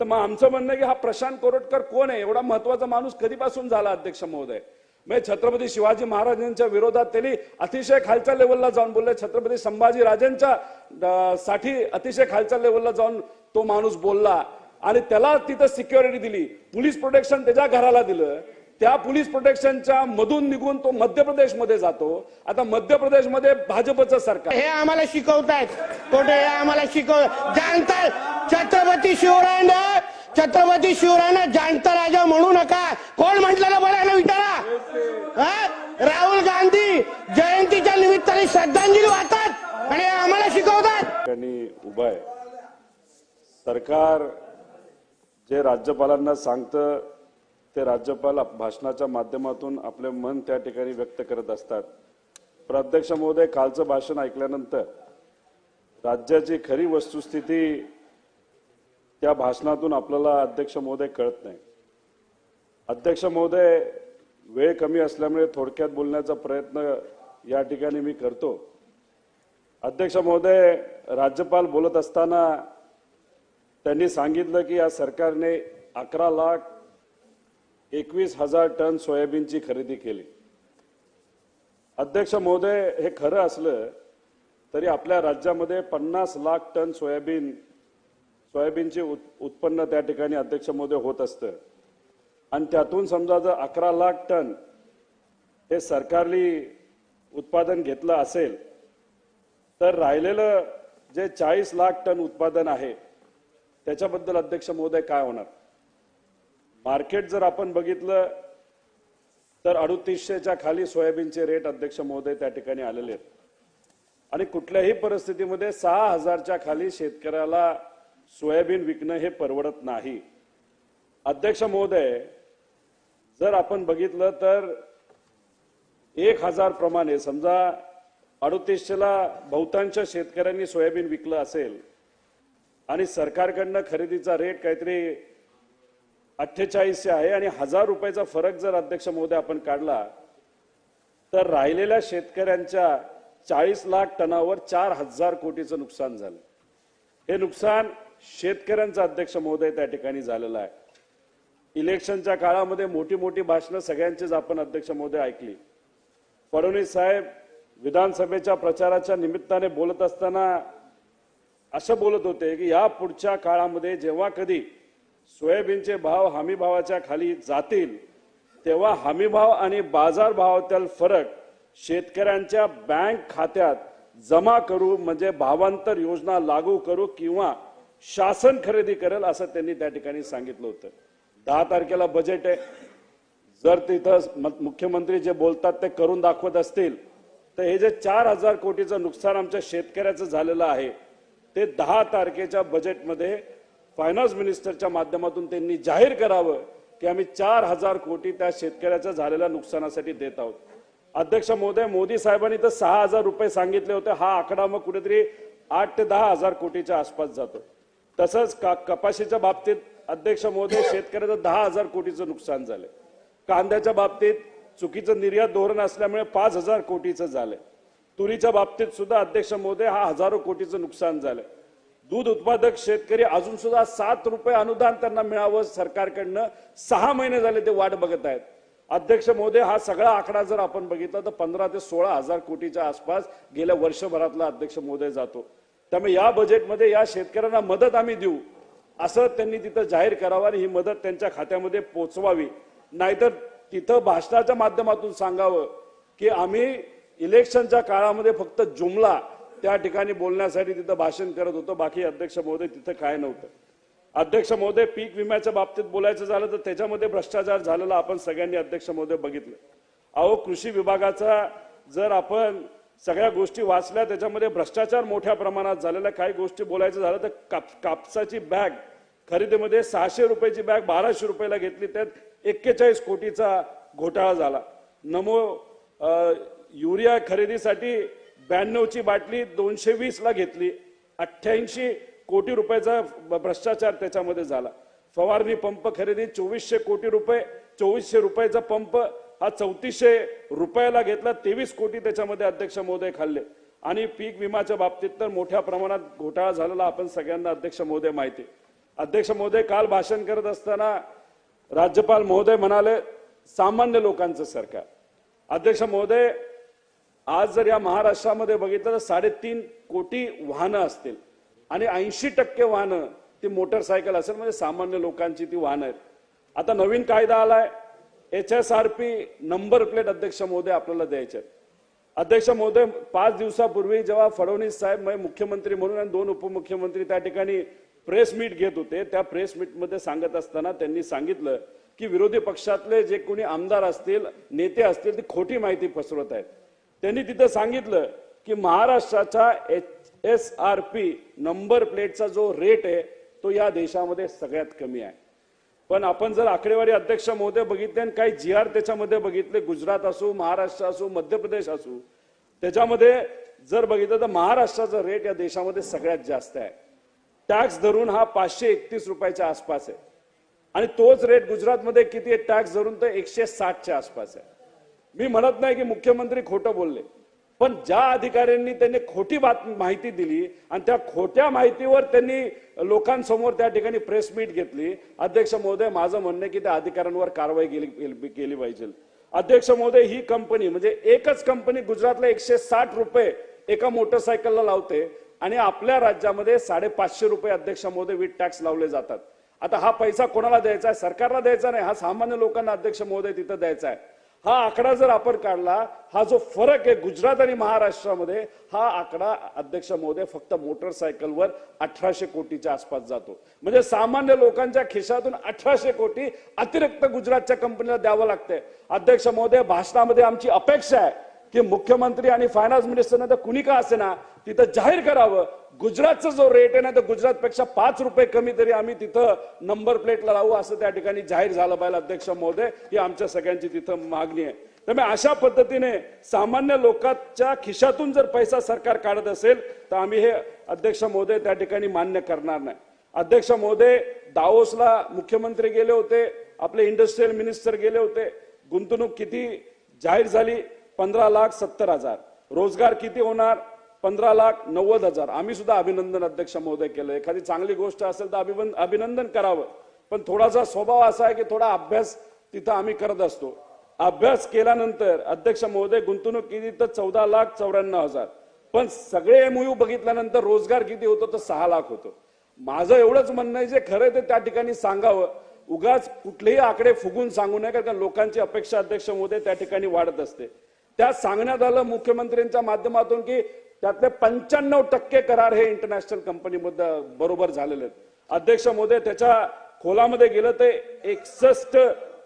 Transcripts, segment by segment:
तर मग आमचं म्हणणं की हा प्रशांत कोरटकर कोण आहे? एवढा महत्त्वाचा माणूस कधीपासून झाला अध्यक्ष महोदय? म्हणजे छत्रपती शिवाजी महाराजांच्या विरोधात त्यांनी अतिशय खालच्या लेवलला जाऊन बोलले. छत्रपती संभाजी राजांच्या साठी अतिशय खालच्या लेवलला जाऊन तो माणूस बोलला. आणि त्याला तिथं सिक्युरिटी दिली. पोलीस प्रोटेक्शन त्याच्या घराला दिलं. त्या पोलीस प्रोटेक्शनच्या मधून निघून तो मध्य प्रदेशमध्ये जातो. आता मध्य प्रदेशमध्ये भाजपचं सरकार. हे आम्हाला शिकवतायत. कोठे हे आम्हाला शिकव जाणताय छत्रपती शिवरायांना छत्रपती शिवरायांना जाणता राजा म्हणू नका. कोण म्हटलं ना विचारा? हा? राहुल गांधी जयंतीच्या निमित्ताने श्रद्धांजली वाहतात आणि आम्हाला शिकवतात. त्यांनी उभं आहे. सरकार जे राज्यपालांना सांगतं ते राज्यपाल भाषणाच्या माध्यमातून आपले मन त्या ठिकाणी व्यक्त करत असतात. प्रत्यक्ष महोदय कालचं भाषण ऐकल्यानंतर राज्याची खरी वस्तुस्थिती त्या भाषणातून आपल्याला अध्यक्ष महोदय कळत नाही. अध्यक्ष महोदय वेळ कमी असल्यामुळे थोडक्यात बोलण्याचा प्रयत्न या ठिकाणी मी करतो. अध्यक्ष महोदय राज्यपाल बोलत असताना त्यांनी सांगितलं की या सरकारने अकरा लाख एकवीस हजार टन सोयाबीनची खरेदी केली. अध्यक्ष महोदय हे खरं असलं तरी आपल्या राज्यामध्ये पन्नास लाख टन सोयाबीन सोयाबीनचे उत- उत्पन्न त्या ठिकाणी अध्यक्ष महोदय होत असतं. आणि त्यातून समजा जर अकरा लाख टन हे सरकारली उत्पादन घेतलं असेल तर राहिलेलं जे चाळीस लाख टन उत्पादन आहे त्याच्याबद्दल अध्यक्ष महोदय काय होणार? मार्केट जर आपण बघितलं तर अडुतीसशेच्या खाली सोयाबीनचे रेट अध्यक्ष महोदय त्या ठिकाणी आलेले आहेत. आणि कुठल्याही परिस्थितीमध्ये सहा हजारच्या खाली शेतकऱ्याला सोयाबीन विकणं हे परवडत नाही. अध्यक्ष महोदय जर आपण बघितलं तर एक हजार प्रमाणे समजा अडुतीसशेला बहुतांश शेतकऱ्यांनी सोयाबीन विकलं असेल आणि सरकारकडनं खरेदीचा रेट काहीतरी अठ्ठेचाळीसशे आहे आणि हजार रुपयाचा फरक जर अध्यक्ष महोदय आपण काढला तर राहिलेल्या शेतकऱ्यांच्या चाळीस लाख टनावर चार हजार कोटीचं नुकसान झालं. हे नुकसान शेतकऱ्यांचा अध्यक्ष महोदय त्या ठिकाणी झालेला आहे. इलेक्शनच्या काळामध्ये मोठी मोठी भाषणं सगळ्यांचीच आपण अध्यक्ष महोदय ऐकली. फडणवीस साहेब विधानसभेच्या प्रचाराच्या निमित्ताने बोलत असताना असं बोलत होते की या पुढच्या काळामध्ये जेव्हा कधी सोयाबीनचे भाव हमी भावाच्या खाली जातील तेव्हा हमीभाव आणि बाजार भावातील फरक शेतकऱ्यांच्या बँक खात्यात जमा करू म्हणजे भावांतर योजना लागू करू किंवा शासन खरेदी करेल असं त्यांनी त्या ठिकाणी सांगितलं होतं. दहा तारखेला बजेट आहे. जर तिथं मुख्यमंत्री जे बोलतात ते करून दाखवत असतील तर हे जे चार हजार कोटीचं नुकसान आमच्या शेतकऱ्याचं झालेलं आहे ते दहा तारखेच्या बजेटमध्ये फायनान्स मिनिस्टरच्या माध्यमातून त्यांनी जाहीर करावं की आम्ही चार हजार कोटी त्या शेतकऱ्याच्या झालेल्या नुकसानासाठी देत आहोत. अध्यक्ष महोदय मोदी साहेबांनी तर सहा हजार रुपये सांगितले होते. हा आकडा मग कुठेतरी आठ ते दहा हजार कोटीच्या आसपास जातो. तसंच का कपाशीच्या बाबतीत अध्यक्ष महोदय शेतकऱ्याचं दहा हजार कोटीचं नुकसान झालं कांद्याच्या बाबतीत चुकीचं निर्यात धोरण असल्यामुळे पाच हजार कोटीचं झालंय. तुरीच्या बाबतीत सुद्धा अध्यक्ष महोदय हा हजारो कोटीचं नुकसान झालंय. दूध उत्पादक शेतकरी अजून सुद्धा सात रुपये अनुदान त्यांना मिळावं सरकारकडनं. सहा महिने झाले ते वाट बघत आहेत. अध्यक्ष महोदय हा सगळा आकडा जर आपण बघितला तर पंधरा ते सोळा हजार कोटीच्या आसपास गेल्या वर्षभरातला अध्यक्ष महोदय जातो. त्यामुळे या बजेटमध्ये या शेतकऱ्यांना मदत आम्ही देऊ. असं त्यांनी तिथं जाहीर करावं आणि ही मदत त्यांच्या खात्यामध्ये पोचवावी. नाहीतर तिथं भाषणाच्या माध्यमातून सांगावं की आम्ही इलेक्शनच्या काळामध्ये फक्त जुमला त्या ठिकाणी बोलण्यासाठी तिथं भाषण करत होतो. बाकी अध्यक्ष महोदय तिथं काय नव्हतं. अध्यक्ष महोदय पीक विम्याच्या बाबतीत बोलायचं झालं तर त्याच्यामध्ये भ्रष्टाचार झालेला आपण सगळ्यांनी अध्यक्ष महोदय बघितलं. अहो कृषी विभागाचा जर आपण सगळ्या गोष्टी वाचल्या त्याच्यामध्ये भ्रष्टाचार मोठ्या प्रमाणात झालेला काही गोष्टी बोलायचं झालं तर काप कापसाची बॅग खरेदीमध्ये सहाशे रुपयाची बॅग बाराशे रुपयाला घेतली त्यात एक्केचाळीस कोटीचा घोटाळा झाला. नमो युरिया खरेदीसाठी ब्याण्णवची बाटली दोनशे वीसला घेतली. अठ्ठ्याऐंशी कोटी रुपयाचा भ्रष्टाचार त्याच्यामध्ये झाला. फवारणी पंप खरेदी चोवीसशे कोटी रुपये चोवीसशे रुपयाचा पंप हा चौतीसशे रुपयाला घेतला तेवीस कोटी त्याच्यामध्ये अध्यक्ष महोदय खाल्ले. आणि पीक विमाच्या बाबतीत तर मोठ्या प्रमाणात घोटाळा झालेला आपण सगळ्यांना अध्यक्ष महोदय माहिती अध्यक्ष महोदय काल भाषण करत असताना राज्यपाल महोदय म्हणाले सामान्य लोकांचं सरकार. अध्यक्ष महोदय आज जर या महाराष्ट्रामध्ये बघितलं तर साडेतीन कोटी वाहनं असतील. आणि ऐंशी टक्के वाहनं ती मोटरसायकल असेल म्हणजे सामान्य लोकांची ती वाहनं आहेत. आता नवीन कायदा आलाय H S R P number plate अध्यक्ष महोदय आपल्याला द्यायचे अध्यक्ष महोदय पाच दिवसापूर्वी जेव्हा फडणवीस साहेब मुख्यमंत्री म्हणून आणि दोन उपमुख्यमंत्री त्या ठिकाणी प्रेस मीट घेत होते त्या प्रेस मीटमध्ये सांगत असताना त्यांनी सांगितलं की विरोधी पक्षातले जे कोणी आमदार असतील नेते असतील ती खोटी माहिती पसरवत आहेत. त्यांनी तिथं सांगितलं की महाराष्ट्राचा H S R P number प्लेटचा जो रेट आहे तो या देशामध्ये सगळ्यात कमी आहे. पण आपण जर आकडेवारी अध्यक्ष महोदय बघितले आणि काही जी आर त्याच्यामध्ये बघितले गुजरात असू महाराष्ट्र असो मध्य प्रदेश असो त्याच्यामध्ये जर बघितलं तर महाराष्ट्राचा रेट या देशामध्ये सगळ्यात जास्त आहे. टॅक्स धरून हा पाचशे एकतीस रुपयाच्या आसपास आहे. आणि तोच रेट गुजरातमध्ये किती आहे? टॅक्स धरून तर एकशे साठच्या आसपास आहे. मी म्हणत नाही की मुख्यमंत्री खोटं बोलले. पण ज्या अधिकाऱ्यांनी त्यांनी खोटी बात माहिती दिली आणि त्या खोट्या माहितीवर त्यांनी लोकांसमोर त्या ठिकाणी प्रेस मीट घेतली अध्यक्ष महोदय माझं म्हणणं आहे की त्या अधिकाऱ्यांवर कारवाई केली केली केली पाहिजे. अध्यक्ष महोदय ही कंपनी म्हणजे एकच कंपनी गुजरातला एकशे साठ रुपये एका मोटरसायकलला लावते आणि आपल्या राज्यामध्ये साडेपाचशे रुपये अध्यक्ष महोदय वीट टॅक्स लावले जातात. आता हा पैसा कोणाला द्यायचा आहे? सरकारला द्यायचा नाही. हा सामान्य लोकांना अध्यक्ष महोदय तिथं द्यायचा आहे. हा आकडा जर आपण काढला हा जो फरक आहे गुजरात आणि महाराष्ट्रामध्ये हा आकडा अध्यक्ष महोदय फक्त मोटरसायकलवर अठराशे कोटीच्या आसपास जातो. म्हणजे सामान्य लोकांच्या खिशातून अठराशे कोटी अतिरिक्त गुजरातच्या कंपनीला द्यावं लागतंय. अध्यक्ष महोदय भाषणामध्ये आमची अपेक्षा आहे की मुख्यमंत्री आणि फायनान्स मिनिस्टरने तर कुणी का असे ना तिथं जाहीर करावं. गुजरातचा जो रेट आहे ना तर गुजरातपेक्षा पाच रुपये कमी तरी आम्ही तिथं नंबर प्लेटला लावू असं त्या ठिकाणी जाहीर झालं पाहिजे अध्यक्ष महोदय. ही आमच्या सगळ्यांची तिथं मागणी आहे. त्यामुळे अशा पद्धतीने सामान्य लोकांच्या खिशातून जर पैसा सरकार काढत असेल तर आम्ही हे अध्यक्ष महोदय त्या ठिकाणी मान्य करणार नाही. अध्यक्ष महोदय दाओसला मुख्यमंत्री गेले होते आपले इंडस्ट्रीयल मिनिस्टर गेले होते. गुंतवणूक किती जाहीर झाली? पंधरा लाख सत्तर हजार. रोजगार किती होणार? पंधरा लाख नव्वद हजार. आम्ही सुद्धा अभिनंदन अध्यक्ष महोदय केलं. एखादी चांगली गोष्ट असेल तर अभिवन अभिनंदन करावं. पण थोडासा स्वभाव असा आहे की थोडा अभ्यास तिथं आम्ही करत असतो. अभ्यास केल्यानंतर अध्यक्ष महोदय गुंतवणूक किती तर चौदा लाख चौऱ्याण्णव हजार. पण सगळे एमओयू बघितल्यानंतर रोजगार किती होतो तर सहा लाख होतो. माझं एवढंच म्हणणं आहे जे खरं ते त्या ठिकाणी सांगावं. उगाच कुठलेही आकडे फुगून सांगू नये कारण लोकांची अपेक्षा अध्यक्ष महोदय त्या ठिकाणी वाढत असते. त्या सांगण्यात आलं मुख्यमंत्र्यांच्या माध्यमातून की त्यातले पंच्याण्णव टक्के करार हे इंटरनॅशनल कंपनीमध्ये बरोबर झालेले आहेत. अध्यक्ष मोदय त्याच्या खोलामध्ये गेलं ते एकसष्ट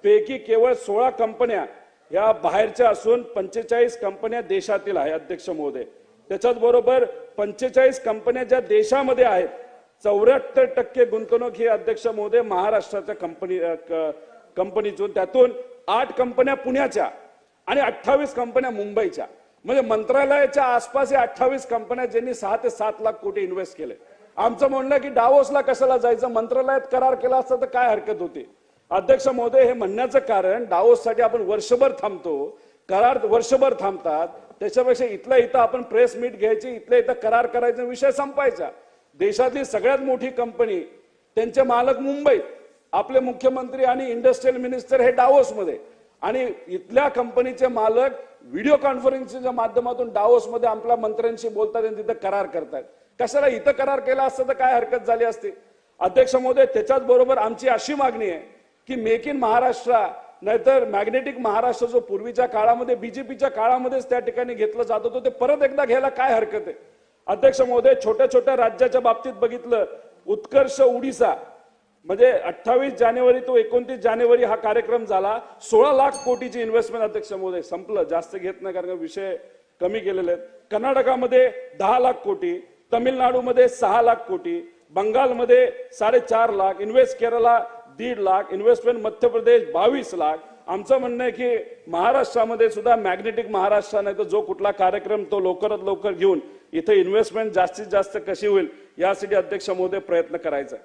पैकी केवळ सोळा कंपन्या या बाहेरच्या असून पंचेचाळीस कंपन्या देशातील आहे अध्यक्ष महोदय. त्याच्याच बरोबर पंचेचाळीस कंपन्या ज्या देशामध्ये आहेत चौऱ्याहत्तर टक्के गुंतवणूक ही अध्यक्ष महोदय महाराष्ट्राच्या कंपनी कंपनीतून त्यातून आठ कंपन्या पुण्याच्या आणि अठ्ठावीस कंपन्या मुंबईच्या. म्हणजे मंत्रालयाच्या आसपास या अठ्ठावीस कंपन्या ज्यांनी सहा ते सात लाख कोटी इन्व्हेस्ट केले. आमचं म्हणणं की डावोसला कशाला जायचं? मंत्रालयात करार केला असता तर काय हरकत होती? अध्यक्ष महोदय हे म्हणण्याचं कारण डावोससाठी आपण वर्षभर थांबतो. करार वर्षभर थांबतात. त्याच्यापेक्षा इथल्या इथं आपण प्रेस मीट घ्यायची इथल्या इथं करार करायचा विषय संपायचा. देशातली सगळ्यात मोठी कंपनी त्यांचे मालक मुंबईत आपले मुख्यमंत्री आणि इंडस्ट्रियल मिनिस्टर हे डावोसमध्ये आणि इथल्या कंपनीचे मालक व्हिडिओ कॉन्फरन्सिंगच्या माध्यमातून डावोसमध्ये आपल्या मंत्र्यांशी बोलतात आणि तिथं करार करतात. कशाला इथं करार केला असता तर काय हरकत झाली असती? अध्यक्ष महोदय त्याच्याच बरोबर आमची अशी मागणी आहे की मेक इन महाराष्ट्र नाहीतर मॅग्नेटिक महाराष्ट्र जो पूर्वीच्या काळामध्ये बीजेपीच्या काळामध्येच त्या ठिकाणी घेतलं जात होतं ते परत एकदा घ्यायला काय हरकत आहे? अध्यक्ष महोदय छोट्या छोट्या राज्याच्या बाबतीत बघितलं उत्कर्ष उडीसा म्हणजे अठ्ठावीस जानेवारी तो एकोणतीस जानेवारी हा कार्यक्रम झाला. सोळा लाख कोटीची इन्व्हेस्टमेंट अध्यक्ष महोदय संपलं. जास्त घेत नाही कारण विषय कमी केलेले आहेत. कर्नाटकामध्ये दहा लाख कोटी तमिळनाडूमध्ये सहा लाख कोटी बंगालमध्ये साडेचार लाख इन्व्हेस्ट केरळला दीड लाख इन्व्हेस्टमेंट मध्य प्रदेश बावीस लाख. आमचं म्हणणं आहे की महाराष्ट्रामध्ये सुद्धा मॅग्नेटिक महाराष्ट्र नाही तर जो कुठला कार्यक्रम तो लवकरात लवकर घेऊन इथे इन्व्हेस्टमेंट जास्तीत जास्त कशी होईल यासाठी अध्यक्ष महोदय प्रयत्न करायचा आहे.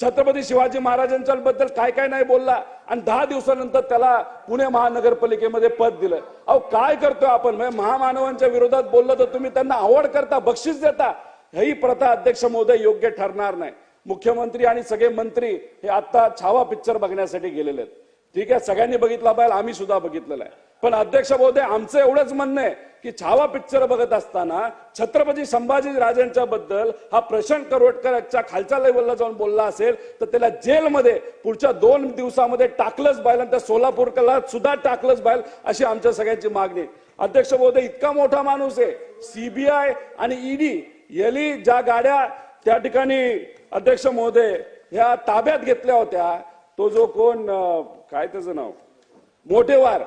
छत्रपती शिवाजी महाराजांच्या बद्दल काय काय नाही बोलला आणि दहा दिवसानंतर त्याला पुणे महानगरपालिकेमध्ये पद दिलं. अहो काय करतोय आपण? म्हणजे महामानवांच्या विरोधात बोललं तर तुम्ही त्यांना आवड करता बक्षीस देता. ही प्रथा अध्यक्ष महोदय योग्य ठरणार नाही. मुख्यमंत्री आणि सगळे मंत्री हे आता छावा पिक्चर बघण्यासाठी गेलेले आहेत. ठीक आहे सगळ्यांनी बघितला पाहिजे आम्ही सुद्धा बघितलेला आहे. पण अध्यक्ष महोदय आमचं एवढंच म्हणणं आहे. की छावा पिक्चर बघत असताना छत्रपती संभाजी राजांच्या बद्दल हा प्रशांत करोडकरच्या खालच्या लेवलला जाऊन बोलला असेल तर त्याला जेलमध्ये पुढच्या दोन दिवसामध्ये टाकलंच पाहिजे आणि त्या सोलापूरला सुद्धा टाकलंच पाहिजे अशी आमच्या सगळ्यांची मागणी. अध्यक्ष महोदय इतका मोठा माणूस आहे. सीबीआय आणि ईडी यली ज्या गाड्या त्या ठिकाणी अध्यक्ष महोदय ह्या ताब्यात घेतल्या होत्या तो जो कोण काय त्याचं नाव? मोठेवार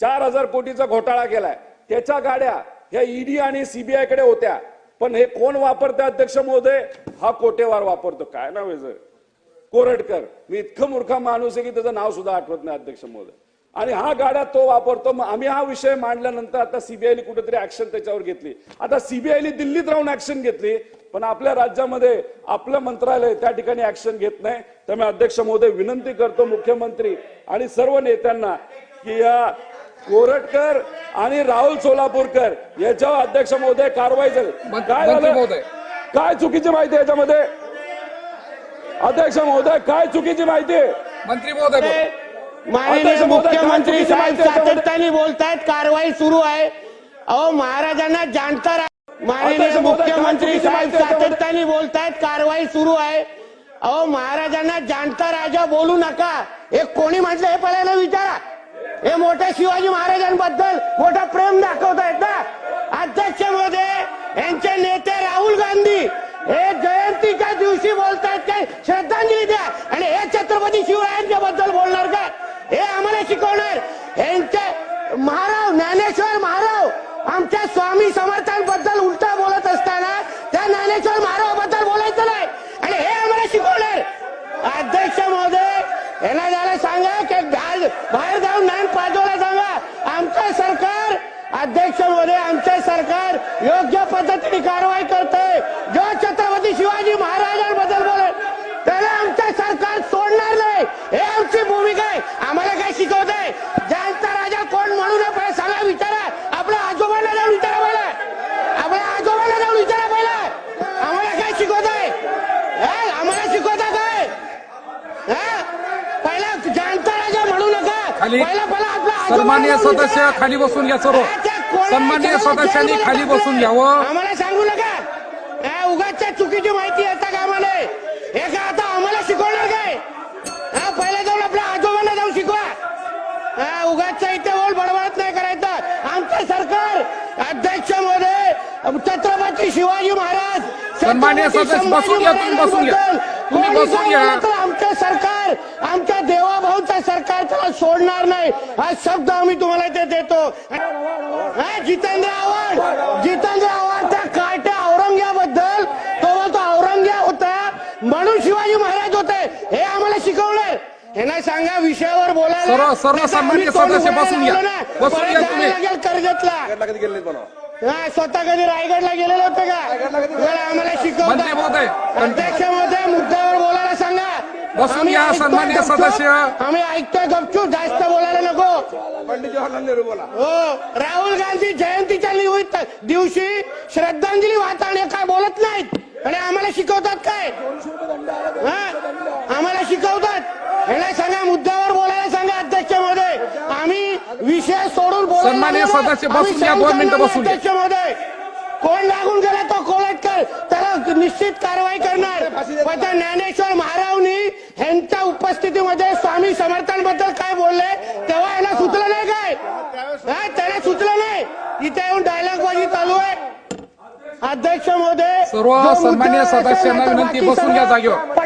चार हजार कोटीचा घोटाळा केलाय. त्याच्या गाड्या ह्या ईडी आणि सीबीआयकडे होत्या. पण हे कोण वापरतं अध्यक्ष महोदय? हा कोटेवार वापरतो. काय नाव आहे कोरटकर मी इतकं मूर्खा माणूस आहे की त्याचं नाव सुद्धा आठवत नाही अध्यक्ष महोदय. आणि हा गाड्या तो वापरतो. मग आम्ही हा विषय मांडल्यानंतर आता सीबीआयने कुठेतरी ऍक्शन त्याच्यावर घेतली. आता सीबीआयने दिल्लीत राहून ऍक्शन घेतली. पण आपल्या राज्यामध्ये आपलं मंत्रालय त्या ठिकाणी ऍक्शन घेत नाही. त्यामुळे अध्यक्ष महोदय विनंती करतो मुख्यमंत्री आणि सर्व नेत्यांना की या कोरटकर आणि राहुल सोलापूरकर याच्यावर अध्यक्ष महोदय कारवाई झाली काय झालं. काय चुकीची माहिती आहे याच्यामध्ये अध्यक्ष महोदय काय चुकीची माहिती आहे मंत्री महोदय. माननीय मुख्यमंत्री साहेब? सातत्याने बोलतायत कारवाई सुरू आहे अहो महाराजांना जाणता रा- माननीय मुख्यमंत्री साहेब? सातत्याने बोलतायत कारवाई सुरू आहे अहो महाराजांना जाणता राजा बोलू नका हे कोणी म्हटलं हे पहिल्यांदा विचारा हे मोठ्या शिवाजी महाराजांबद्दल मोठं प्रेम दाखवतायत ना. अध्यक्षमध्ये यांचे नेते राहुल गांधी हे जयंतीच्या दिवशी बोलतायत काय श्रद्धांजली द्या. आणि हे छत्रपती शिवरायांच्या बद्दल बोलणार का हे आम्हाला शिकवणार यांचे महाराव ज्ञानेश्वर महाराव आमच्या स्वामी समर्थांबद्दल उलटा बोलत असताना त्या ज्ञानेश्वर महारावाबद्दल बोलायचं नाही आणि हे आम्हाला शिकवणार अध्यक्ष महोदय यांना झालं सांगा की घाल बाहेर जाऊन ज्ञान पाजवला सांगा आमचं सरकार अध्यक्ष महोदय आमचे सरकार योग्य पद्धतीने कारवाई करतंय जो छत्रपती शिवाजी महाराजांबद्दल बोलेल त्याला आमचं सरकार सोडणार नाही. हे आमची भूमिका आहे. आम्हाला काय शिकवत आहे जायचा राजा कोण म्हणू नये पहिला सांगा विचारा. आपल्या आजोबांना जाऊन विचारा पहिला. आपल्या आजोबांना जाऊन विचारा पहिला. आम्हाला काय शिकवत आहे हे? आम्हाला शिकवता काय? पहिला जाणता राजा म्हणू नका. पहिला पहिला सन्माननीय जाऊन सदस्य. खाली बसून घ्या सर्व. सन्माननीय सदस्यांनी खाली. बसून घ्यावं. आम्हाला सांगू नका. हा, उगाचच्या चुकीची माहिती येता का आम्हाला हे का आता आम्हाला शिकवणार काय? हा पहिला जाऊन आपल्या आजोबांना जाऊन शिकवा. हा उगाचच्या इथे बोल बडबडत नाही करायचं. आमचं सरकार अध्यक्षमध्ये छत्रपती शिवाजी महाराज सन्माननीय छत्रपती सदस्य, बसून घ्या, तुम्ही बसून घ्या. तुम्ही बसून आमचं सरकार देवाभाऊचं सरकार त्याला सोडणार नाही. हा शब्द आम्ही तुम्हाला इथे देतो. हा, जितेंद्र आव्हाड. जितेंद्र आव्हाड त्या काट्या औरंग्याबद्दल तो बोलतो औरंग्या होता म्हणून शिवाजी महाराज होते. हे आम्हाला शिकवणार यांना सांगा विषयावर बोलायला. कर्जतला. हा स्वतः कधी रायगडला गेलेले होते का? आम्हाला महोदय, अध्यक्ष बोलायला सांगा बसून आम्ही घ्या, ऐकतोय सन्माननीय गपचूप. सदस्य. आम्ही ऐकतोय गपचूप. जास्त बोलायला नको. पंडित जवाहरलाल नेहरू बोला. हो. राहुल गांधी जयंतीच्या निमित्त दिवशी श्रद्धांजली वाहताना काय बोलत नाहीत? आणि आम्हाला शिकवतात काय? हा? आम्हाला शिकवतात. यांना सांगा मुद्द्यावर बोलायला सांगा अध्यक्ष महोदय आम्ही विषय सोडून बोलायला लागलो. ना, सदस्य, आम्ही बसून घ्या, सहन दोन मिनिटं करणार बसून घ्या. अध्यक्ष महोदय कोण लागून गेला तो कोळटकर त्याला निश्चित कारवाई करणार. पण त्या ज्ञानेश्वर महारावनी ह्यांच्या उपस्थितीमध्ये स्वामी समर्थांबद्दल काय बोलले तेव्हा याला सुचलं नाही काय? त्याला सुचलं नाही. इथे येऊन डायलॉग बाजी चालू आहे. अध्यक्ष महोदय सर्व सन्मान्य सदस्यांना विनंती, बसून घ्या जागेवर.